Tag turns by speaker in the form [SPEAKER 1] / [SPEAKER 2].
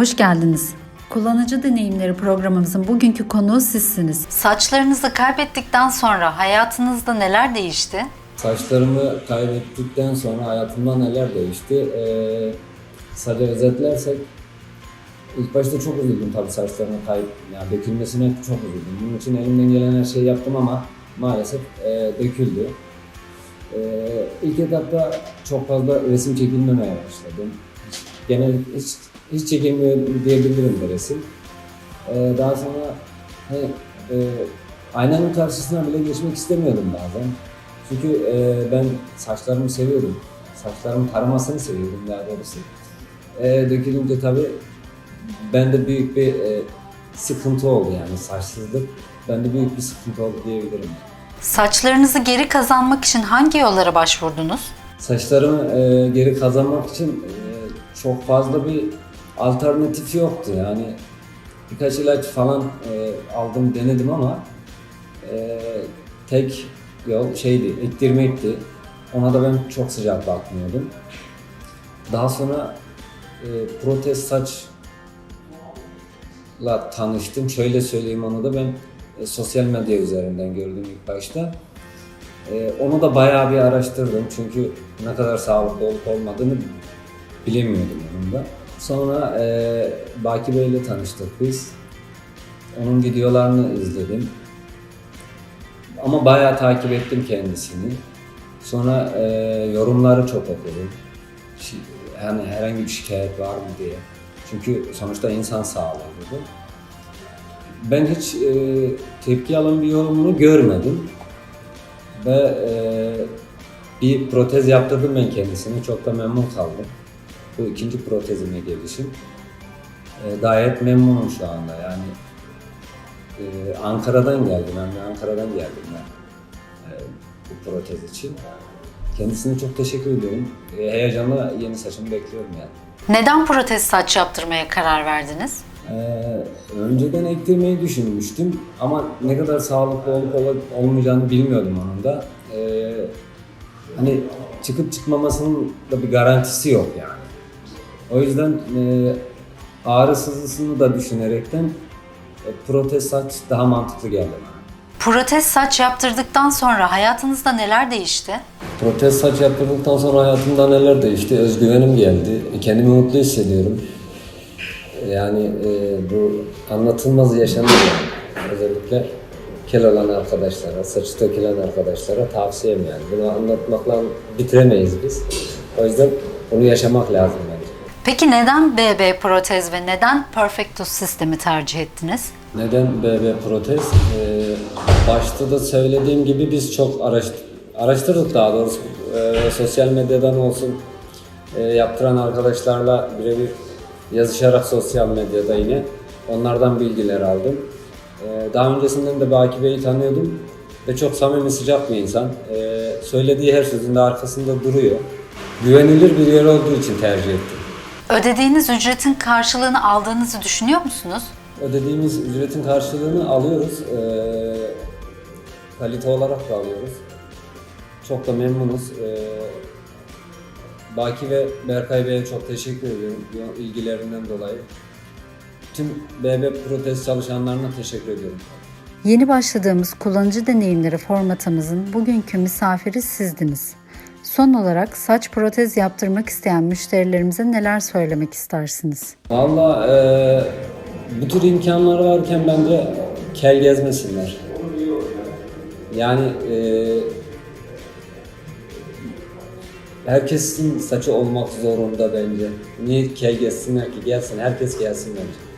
[SPEAKER 1] hoş geldiniz. Kullanıcı deneyimleri programımızın bugünkü konuğu sizsiniz. Saçlarınızı kaybettikten sonra hayatınızda neler değişti?
[SPEAKER 2] Saçlarımı kaybettikten sonra hayatımda neler değişti? Ee, kısaca özetlersek ilk başta çok üzüldüm tabii saçlarımın kayıp, yani dökülmesine çok üzüldüm. Bunun için elimden gelen her şeyi yaptım ama maalesef e, döküldü. Ee, ilk etapta çok fazla resim çekilmemeye başladım. Genel hiç, hiç çekilmiyor diyebilirim de resim. Ee, daha sonra hani, e, aynanın karşısına bile geçmek istemiyordum bazen. Çünkü e, ben saçlarımı seviyordum. Saçlarımın taramasını seviyordum daha doğrusu. E, dökülünce tabii bende büyük bir e, sıkıntı oldu yani saçsızlık. Bende büyük bir sıkıntı oldu diyebilirim.
[SPEAKER 1] Saçlarınızı geri kazanmak için hangi yollara başvurdunuz?
[SPEAKER 2] Saçlarımı e, geri kazanmak için e, çok fazla bir alternatif yoktu yani birkaç ilaç falan e, aldım denedim ama e, tek yol şeydi ektirmekti. Ona da ben çok sıcak bakmıyordum. Daha sonra e, protez saçla tanıştım. Şöyle söyleyeyim onu da ben e, sosyal medya üzerinden gördüm ilk başta. Ee, onu da bayağı bir araştırdım çünkü ne kadar sağlıklı olup olmadığını bilemiyordum onun da. Sonra e, Baki Bey ile tanıştık biz. Onun videolarını izledim. Ama bayağı takip ettim kendisini. Sonra e, yorumları çok okudum. Yani herhangi bir şikayet var mı diye. Çünkü sonuçta insan sağlığı bu. Ben hiç e, tepki alan bir yorumunu görmedim ve e, bir protez yaptırdım ben kendisine. Çok da memnun kaldım. Bu ikinci protezime gelişim. E, gayet memnunum şu anda yani. E, Ankara'dan geldim. Ben Ankara'dan geldim ben e, bu protez için. Kendisine çok teşekkür ediyorum. E, heyecanla yeni saçımı bekliyorum yani.
[SPEAKER 1] Neden protez saç yaptırmaya karar verdiniz?
[SPEAKER 2] Ee, önceden ektirmeyi düşünmüştüm ama ne kadar sağlıklı olup ola- olmayacağını bilmiyordum onun da. Ee, hani çıkıp çıkmamasının da bir garantisi yok yani. O yüzden e, ağrı sızısını da düşünerekten e, protez saç daha mantıklı geldi bana.
[SPEAKER 1] Protez saç yaptırdıktan sonra hayatınızda neler değişti?
[SPEAKER 2] Protez saç yaptırdıktan sonra hayatımda neler değişti? Özgüvenim geldi. Kendimi mutlu hissediyorum. Yani e, bu anlatılmaz yaşanıyor. yani. Özellikle kel olan arkadaşlara, saçı dökülen arkadaşlara tavsiyem yani. Bunu anlatmakla bitiremeyiz biz. O yüzden bunu yaşamak lazım bence.
[SPEAKER 1] Peki neden BB protez ve neden Perfectus sistemi tercih ettiniz?
[SPEAKER 2] Neden BB protez? Ee, başta da söylediğim gibi biz çok araştır araştırdık daha doğrusu. Ee, sosyal medyadan olsun e, yaptıran arkadaşlarla birebir yazışarak sosyal medyada yine onlardan bilgiler aldım. Ee, daha öncesinden de Baki Bey'i tanıyordum ve çok samimi sıcak bir insan. Ee, söylediği her sözün de arkasında duruyor. Güvenilir bir yer olduğu için tercih ettim.
[SPEAKER 1] Ödediğiniz ücretin karşılığını aldığınızı düşünüyor musunuz?
[SPEAKER 2] Ödediğimiz ücretin karşılığını alıyoruz. Ee, kalite olarak da alıyoruz. Çok da memnunuz. Ee, Baki ve Berkay Bey'e çok teşekkür ediyorum ilgilerinden dolayı. Tüm BB Protez çalışanlarına teşekkür ediyorum.
[SPEAKER 1] Yeni başladığımız kullanıcı deneyimleri formatımızın bugünkü misafiri sizdiniz. Son olarak saç protez yaptırmak isteyen müşterilerimize neler söylemek istersiniz?
[SPEAKER 2] Valla eee, bu tür imkanlar varken bence kel gezmesinler. Yani eee, herkesin saçı olmak zorunda bence. Niye kel gezsinler ki? Gelsin, herkes gelsin bence.